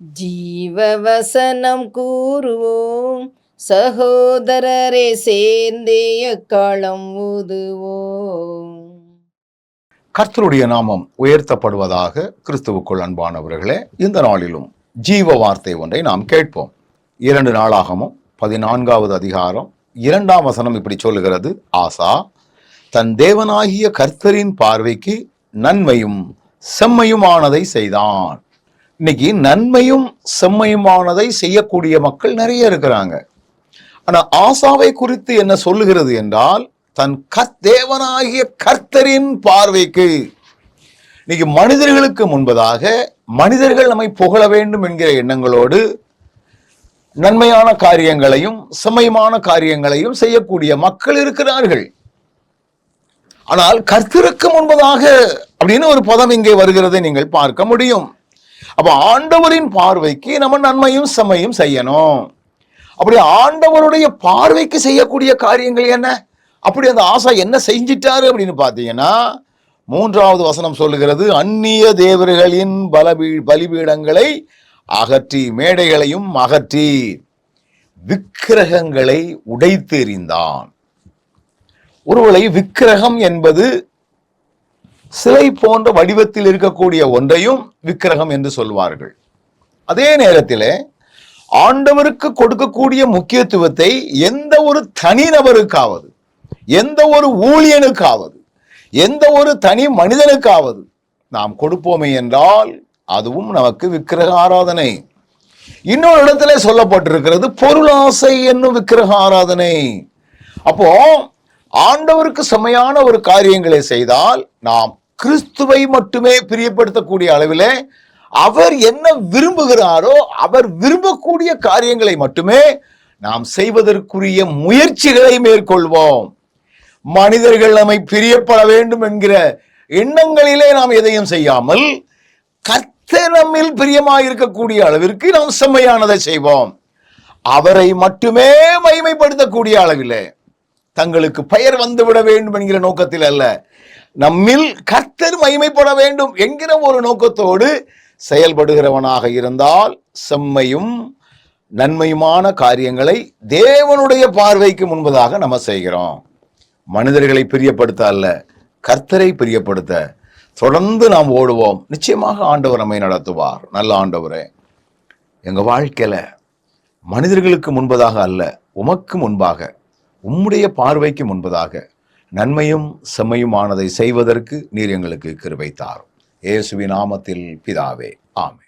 ஜீவவசனம் கூறுவோம். சகோதரரே சேர்ந்தே எக்காலம் ஊதுவோம். கர்த்தருடைய நாமம் உயர்த்தப்படுவதாக கிறிஸ்துவுக்குள் அன்பானவர்களே இந்த நாளிலும் ஜீவ வார்த்தை ஒன்றை நாம் கேட்போம். இரண்டு நாளாகமும் பதினான்காவது அதிகாரம் இரண்டாம் வசனம் இப்படி சொல்லுகிறது. ஆசா தன் தேவனாகிய கர்த்தரின் பார்வைக்கு நன்மையும் செம்மையுமானதை செய்தான். இன்னைக்கு நன்மையும் செம்மையுமானதை செய்யக்கூடிய மக்கள் நிறைய இருக்கிறாங்க. ஆனா ஆசாவை குறித்து என்ன சொல்லுகிறது என்றால் தன் கத்தேவனாகிய கர்த்தரின் பார்வைக்கு. இன்னைக்கு மனிதர்களுக்கு முன்பதாக மனிதர்கள் நம்மை புகழ வேண்டும் என்கிற எண்ணங்களோடு நன்மையான காரியங்களையும் செம்மையான காரியங்களையும் செய்யக்கூடிய மக்கள் இருக்கிறார்கள். ஆனால் கர்த்தருக்கு முன்பதாக அப்படின்னு ஒரு பதம் இங்கே வருகிறதை நீங்கள் பார்க்க முடியும். அப்போ ஆண்டவரின் பார்வைக்கு நம்ம நன்மையும் செம்மையும் செய்யணும். அப்படி ஆண்டவருடைய பார்வைக்கு செய்யக்கூடிய காரியங்கள் என்ன? அப்படி அந்த ஆசா என்ன செஞ்சிட்டாரு அப்படின்னு பார்த்தீங்கன்னா மூன்றாவது வசனம் சொல்லுகிறது அந்நிய தேவர்களின் பலபீ பலிபீடங்களை அகற்றி மேடைகளையும் அகற்றி விக்கிரகங்களை உடைத்தெறிந்தான். ஒருவளை விக்கிரகம் என்பது சிலை போன்ற வடிவத்தில் இருக்கக்கூடிய ஒன்றையும் விக்கிரகம் என்று சொல்வார்கள். அதே நேரத்தில் ஆண்டவருக்கு கொடுக்கக்கூடிய முக்கியத்துவத்தை எந்த ஒரு தனிநபருக்காவது எந்த ஒரு ஊழியனுக்காவது எந்த ஒரு தனி மனிதனுக்காவது நாம் கொடுப்போமே என்றால் அதுவும் நமக்கு விக்கிரக ஆராதனை. இன்னொரு இடத்துல சொல்லப்பட்டிருக்கிறது பொருளாசை என்னும் விக்கிரக ஆராதனை. அப்போ ஆண்டவருக்கு செம்மையான ஒரு காரியங்களை செய்தால் நாம் கிறிஸ்துவை மட்டுமே பிரியப்படுத்தக்கூடிய அளவிலே அவர் என்ன விரும்புகிறாரோ அவர் விரும்பக்கூடிய காரியங்களை மட்டுமே நாம் செய்வதற்குரிய முயற்சிகளை மேற்கொள்வோம். மனிதர்கள் நம்மை பிரியப்பட வேண்டும் என்கிற எண்ணங்களிலே நாம் எதையும் செய்யாமல் கர்த்தர் நம்மில் பிரியமாக இருக்கக்கூடிய அளவிற்கு நாம் செம்மையானதை செய்வோம். அவரை மட்டுமே மகிமைப்படுத்தக்கூடிய அளவிலே தங்களுக்கு பெயர் வந்துவிட வேண்டும் என்கிற நோக்கத்தில் அல்ல. நம்மில் கர்த்தர் மகிமைப்பட வேண்டும் என்கிற ஒரு நோக்கத்தோடு செயல்படுகிறவனாக இருந்தால் செம்மையும் நன்மையுமான காரியங்களை தேவனுடைய பார்வைக்கு முன்பதாக நம்ம செய்கிறோம். மனிதர்களை பிரியப்படுத்த அல்ல கர்த்தரை பிரியப்படுத்த. தொடர்ந்து நாம் ஓடுவோம். நிச்சயமாக ஆண்டவர் நம்மை நடத்துவார். நல்ல ஆண்டவரே எங்கள் வாழ்க்கையில் மனிதர்களுக்கு முன்பதாக அல்ல உமக்கு முன்பாக உம்முடைய பார்வைக்கு முன்பதாக நன்மையும் செம்மையுமானதை செய்வதற்கு நீர் எங்களுக்கு கிருபை தாரும். இயேசுவின் நாமத்தில் பிதாவே ஆமே